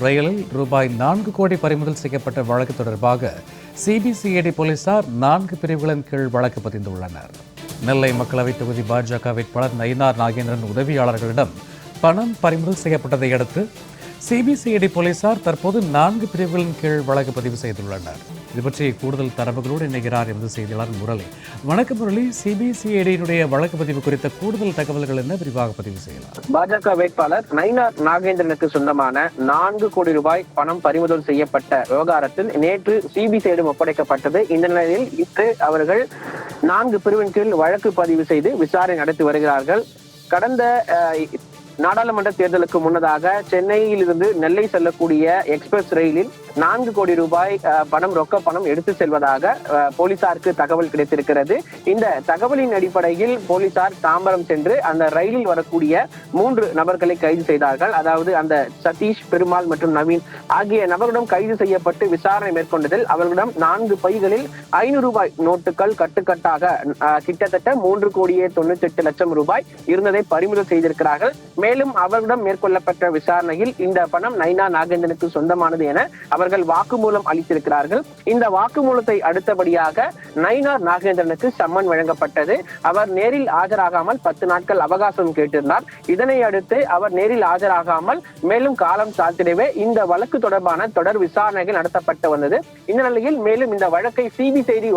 ரயிலில் ரூபாய் நான்கு கோடி பறிமுதல் செய்யப்பட்ட வழக்கு தொடர்பாக சிபிசிஐடி போலீசார் நான்கு பிரிவுகளின் கீழ் வழக்கு பதிந்துள்ளனர். நெல்லை மக்களவைத் தொகுதி பாஜக வேட்பாளர் நயினார் நாகேந்திரன் உதவியாளர்களிடம் பணம் பறிமுதல் செய்யப்பட்டதை அடுத்து சிபிசிஐடி போலீசார் தற்போது நான்கு பிரிவுகளின் கீழ் வழக்கு பதிவு செய்துள்ளனர். இது பற்றி கூடுதல் தரவுகளோடு இணைகிறார் எமது செய்தியாளர் முரளி. வணக்க முரளி. சிபிசிஐடியினுடைய வழக்கு பதிவு குறித்த கூடுதல் தகவல்கள் என்ன? விரிவாக பதிவு செய்யலாம். பாஜக வேட்பாளர் நயினார் நாகேந்திரனுக்கு சொந்தமான நான்கு கோடி ரூபாய் பணம் பறிமுதல் செய்யப்பட்ட விவகாரத்தில் நேற்று சிபிசிஐடி ஒப்படைக்கப்பட்டது. இந்த நிலையில் இன்று அவர்கள் நான்கு பிரிவின் கீழ் வழக்கு பதிவு செய்து விசாரணை நடத்தி வருகிறார்கள். கடந்த நாடாளுமன்ற தேர்தலுக்கு முன்னதாக சென்னையில் இருந்து நெல்லை செல்லக்கூடிய எக்ஸ்பிரஸ் ரயிலில் நான்கு கோடி ரூபாய் பணம் ரொக்க பணம் எடுத்து செல்வதாக போலீசாருக்கு தகவல் கிடைத்திருக்கிறது. இந்த தகவலின் அடிப்படையில் போலீசார் தாம்பரம் சென்று அந்த ரயிலில் வரக்கூடிய மூன்று நபர்களை கைது செய்தார்கள். அதாவது அந்த சதீஷ் பெருமாள் மற்றும் நவீன் ஆகிய நபர்களிடம் கைது செய்யப்பட்டு விசாரணை மேற்கொண்டதில் அவர்களிடம் நான்கு பைகளில் ஐநூறு ரூபாய் நோட்டுகள் கட்டுக்கட்டாக கிட்டத்தட்ட மூன்று கோடியே தொண்ணூத்தி எட்டு லட்சம் ரூபாய் இருந்ததை பறிமுதல் செய்திருக்கிறார்கள். மேலும் அவர்களிடம் மேற்கொள்ளப்பட்ட விசாரணையில் இந்த பணம் நைனா நாகேந்திரனுக்கு சொந்தமானது என அவர் அவர்கள் வாக்குமூலம் அளித்திருக்கிறார்கள். இந்த வாக்குமூலத்தை அடுத்தபடியாக நயினார் நாகேந்திரனுக்கு சம்மன் வழங்கப்பட்டது. அவர் நேரில் ஆஜராகாமல் பத்து நாட்கள் அவகாசம் கேட்டிருந்தார். இதனை அடுத்து அவர் நேரில் ஆஜராகாமல் மேலும் காலம் தாழ்த்திடவே இந்த வழக்கு தொடர்பான தொடர் விசாரணைகள் நடத்தப்பட்டு வந்தது. இந்த நிலையில் மேலும் இந்த வழக்கை சிபிசிஐடி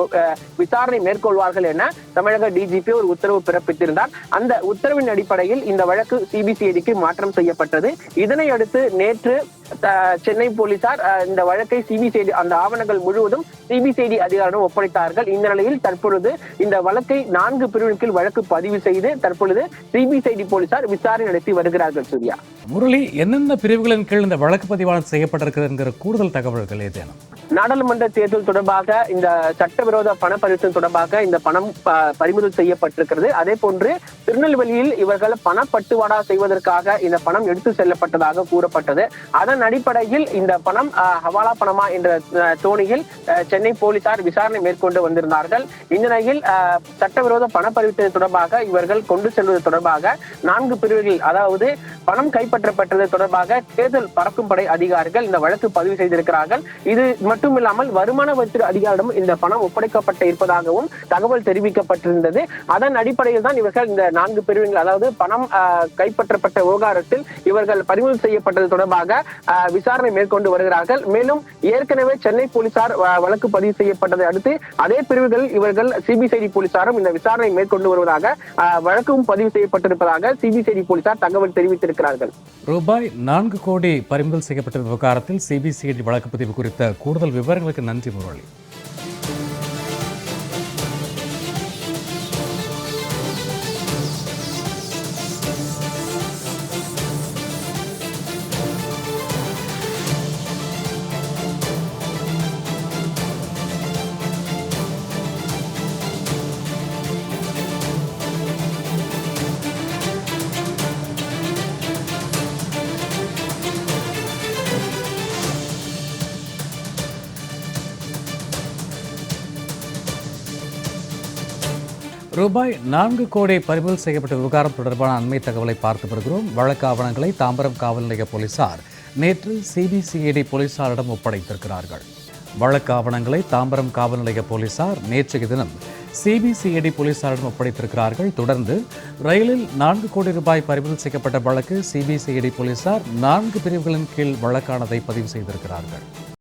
விசாரணை மேற்கொள்வார்கள் என தமிழக டிஜிபி ஒரு உத்தரவு பிறப்பித்திருந்தார். அந்த உத்தரவின் அடிப்படையில் இந்த வழக்கு சிபிசிஐடிக்கு மாற்றம் செய்யப்பட்டது. இதனை அடுத்து நேற்று சென்னை போலீசார் இந்த இந்த வழக்கை சிபிசிஐடி அந்த ஆவணங்கள் முழுவதும் சிபிசிஐடி அதிகாரிடம் ஒப்படைத்தார்கள். இந்த நிலையில் தற்பொழுது இந்த வழக்கை நான்கு பிரிவின் கீழ் வழக்கு பதிவு செய்து தற்பொழுது சிபிசிஐடி போலீசார் விசாரணை நடத்தி வருகிறார்கள் சூர்யா. முரளி என்னென்ன பிரிவுகளின் கீழ் இந்த வழக்கு பதிவாளர் செய்யப்பட்டிருக்கிறது என்கிற கூடுதல் தகவல்கள் ஏதேனும்? நாடாளுமன்ற தேர்தல் தொடர்பாக இந்த சட்டவிரோத பண பரிவர்த்தனை தொடர்பாக இந்த பணம் பறிமுதல் செய்யப்பட்டிருக்கிறது. அதே போன்று திருநெல்வேலியில் இவர்கள் பணப்பட்டுவாடா செய்வதற்காக இந்த பணம் எடுத்து செல்லப்பட்டதாக கூறப்பட்டது. அதன் அடிப்படையில் இந்த பணம் ஹவாலா பணமா என்ற தோணியில் சென்னை போலீசார் விசாரணை மேற்கொண்டு வந்திருந்தார்கள். இந்நிலையில் சட்டவிரோத பண பரிவர்த்தனை தொடர்பாக இவர்கள் கொண்டு செல்வது தொடர்பாக நான்கு பிரிவுகள் அதாவது பணம் கைப்பற்றப்பட்டது தொடர்பாக தேர்தல் பறக்கும் படை அதிகாரிகள் இந்த வழக்கு பதிவு செய்திருக்கிறார்கள். இது மட்டுமில்லாமல் வருமான வரித்துறை அதிகாரிடம் இந்த பணம் ஒப்படைக்கப்பட்டு இருப்பதாகவும் தகவல் தெரிவிக்கப்பட்டிருந்தது. அதன் அடிப்படையில் தான் இவர்கள் இந்த நான்கு பிரிவுகள் அதாவது பணம் கைப்பற்றப்பட்ட விவகாரத்தில் இவர்கள் பறிமுதல் செய்யப்பட்டது தொடர்பாக விசாரணை மேற்கொண்டு வருகிறார்கள். மேலும் ஏற்கனவே சென்னை போலீசார் வழக்கு பதிவு செய்யப்பட்டதை அடுத்து அதே பிரிவுகள் இவர்கள் சிபிசிஐடி போலீசாரும் இந்த விசாரணை மேற்கொண்டு வருவதாக வழக்கும் பதிவு செய்யப்பட்டிருப்பதாக சிபிசிஐடி போலீசார் தகவல் தெரிவித்திருக்கிறார்கள். ரூபாய் நான்கு கோடி பறிமுதல் செய்யப்பட்ட விவகாரத்தில் சிபிசிஐடி வழக்கு பதிவு குறித்த கூடுதல் விவரங்களுக்கு நன்றி முரளி. ரூபாய் நான்கு கோடி பறிமுதல் செய்யப்பட்ட விவகாரம் தொடர்பான அண்மை தகவலை பார்த்து வருகிறோம். வழக்கு ஆவணங்களை தாம்பரம் காவல் நிலைய போலீசார் நேற்று சிபிசிஐடி போலீசாரிடம் ஒப்படைத்திருக்கிறார்கள். வழக்கு ஆவணங்களை தாம்பரம் காவல் நிலைய போலீசார் நேற்றைய தினம் சிபிசிஐடி போலீசாரிடம் ஒப்படைத்திருக்கிறார்கள். தொடர்ந்து ரயிலில் நான்கு கோடி ரூபாய் பறிமுதல் செய்யப்பட்ட வழக்கு சிபிசிஐடி போலீசார் நான்கு பிரிவுகளின் கீழ் வழக்கானதை பதிவு செய்திருக்கிறார்கள்.